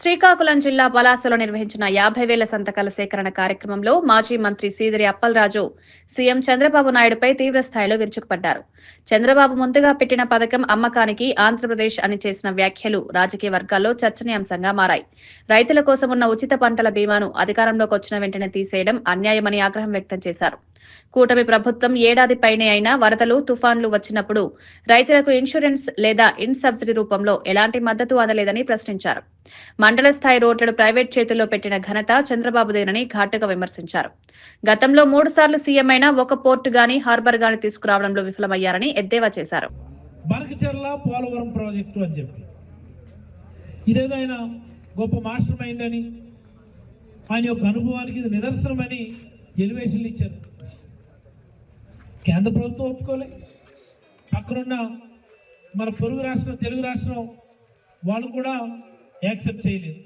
శ్రీకాకుళం జిల్లా పలాసలో నిర్వహించిన యాభై వేల సంతకాల సేకరణ కార్యక్రమంలో మాజీ మంత్రి సీదిరి అప్పలరాజు సీఎం చంద్రబాబు నాయుడుపై తీవ్రస్థాయిలో విరుచుకుపడ్డారు. చంద్రబాబు ముందుగా పెట్టిన పథకం అమ్మకానికి ఆంధ్రప్రదేశ్ అని చేసిన వ్యాఖ్యలు రాజకీయ వర్గాల్లో చర్చనీయాంశంగా మారాయి. రైతుల కోసం ఉన్న ఉచిత పంటల బీమాను అధికారంలోకి వచ్చిన వెంటనే తీసేయడం అన్యాయమని ఆగ్రహం వ్యక్తం చేశారు. కూటమి ప్రభుత్వం ఏడాది పైనే అయినా వరదలు తుఫాన్లు వచ్చినప్పుడు రైతులకు ఇన్సూరెన్స్ లేదా ఇన్ సబ్సిడీ రూపంలో ఎలాంటి మద్దతు అందలేదని ప్రశ్నించారు. మండల స్థాయి రోడ్లను ప్రైవేట్ చేతుల్లో పెట్టిన ఘనత చంద్రబాబుదేనని ఘాటుగా విమర్శించారు. గతంలో మూడు సార్లు సీఎం అయినా ఒక పోర్టు గాని హార్బర్ గాని తీసుకురావడంలో విఫలమయ్యారని ఎద్దేవా చేశారు. పోలవరం ప్రాజెక్టు అని చెప్పి. గొప్ప మాస్టర్ మైండ్ అని ఆయన యొక్క అనుభవానికి ఇది నిదర్శనమని ఎలివేషన్లు ఇచ్చారు. కేంద్ర ప్రభుత్వం ఒప్పుకోలే. అక్కడున్న మన పొరుగు రాష్ట్రం తెలుగు రాష్ట్రం వాళ్ళు కూడా యాక్సెప్ట్ చేయలేదు.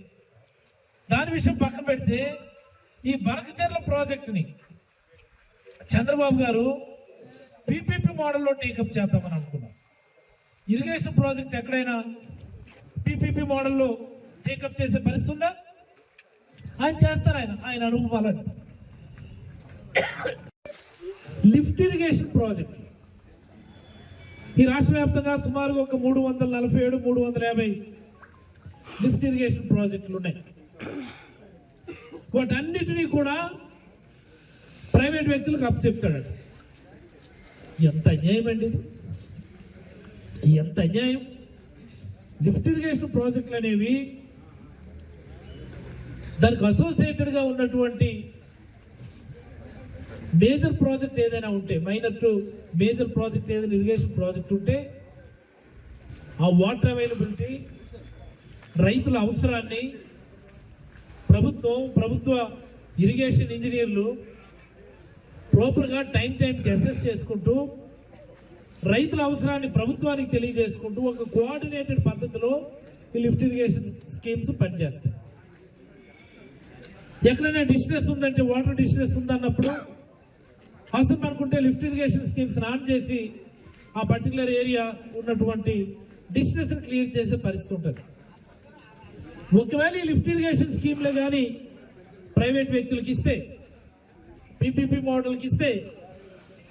దాని విషయం పక్కన పెడితే ఈ బరకచర్ల ప్రాజెక్టుని చంద్రబాబు గారు పీపీపీ మోడల్లో టేకప్ చేద్దామని అనుకున్నాం ఇరిగేషన్ ప్రాజెక్ట్ ఎక్కడైనా పీపీపీ మోడల్లో టేకప్ చేసే పరిస్థితి ఉందా? ఆయన చేస్తారు ఆయన. ఆయన అనుభవాలని లిఫ్ట్ ఇరిగేషన్ ప్రాజెక్ట్ ఈ రాష్ట్ర వ్యాప్తంగా సుమారుగా ఒక మూడు వందల నలభై ఏడు మూడు వందల యాభై లిఫ్ట్ ఇరిగేషన్ ప్రాజెక్టులు ఉన్నాయి. వాటన్నిటినీ కూడా ప్రైవేట్ వ్యక్తులకు అప్పచెప్తాడు ఎంత అన్యాయం అండి ఇది? ఎంత అన్యాయం? లిఫ్ట్ ఇరిగేషన్ ప్రాజెక్టులు అనేవి దానికి అసోసియేటెడ్గా ఉన్నటువంటి మేజర్ ప్రాజెక్ట్ ఏదైనా ఉంటే మైనర్ టు మేజర్ ప్రాజెక్ట్ ఏదైనా ఇరిగేషన్ ప్రాజెక్ట్ ఉంటే ఆ వాటర్ అవైలబిలిటీ రైతుల అవసరాన్ని ప్రభుత్వం ప్రభుత్వ ఇరిగేషన్ ఇంజనీర్లు ప్రాపర్గా టైం టైంకి అసెస్ చేసుకుంటూ రైతుల అవసరాన్ని ప్రభుత్వానికి తెలియజేసుకుంటూ ఒక కోఆర్డినేటెడ్ పద్ధతిలో ఈ లిఫ్ట్ ఇరిగేషన్ స్కీమ్స్ పనిచేస్తాయి. ఎక్కడైనా డిస్ట్రెస్ ఉందంటే వాటర్ డిస్ట్రెస్ ఉందన్నప్పుడు అవసరం అనుకుంటే లిఫ్ట్ ఇరిగేషన్ స్కీమ్స్ ఆన్ చేసి ఆ పర్టికులర్ ఏరియా ఉన్నటువంటి డిస్టెన్స్ క్లియర్ చేసే పరిస్థితి ఉంటుంది. ఒకవేళ ఈ లిఫ్ట్ ఇరిగేషన్ స్కీమ్లే కానీ ప్రైవేట్ వ్యక్తులకి ఇస్తే పీపీపీ మోడల్కి ఇస్తే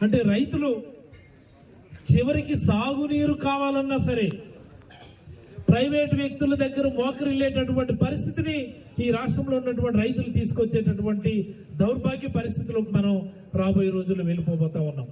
అంటే రైతులు చివరికి సాగునీరు కావాలన్నా సరే ప్రైవేట్ వ్యక్తుల దగ్గర మోకరిల్లేటటువంటి పరిస్థితిని ఈ రాష్ట్రంలో ఉన్నటువంటి రైతులు తీసుకొచ్చేటటువంటి దౌర్భాగ్య పరిస్థితులకు మనం రాబోయే రోజుల్లో వెళ్ళిపోబోతా ఉన్నాం.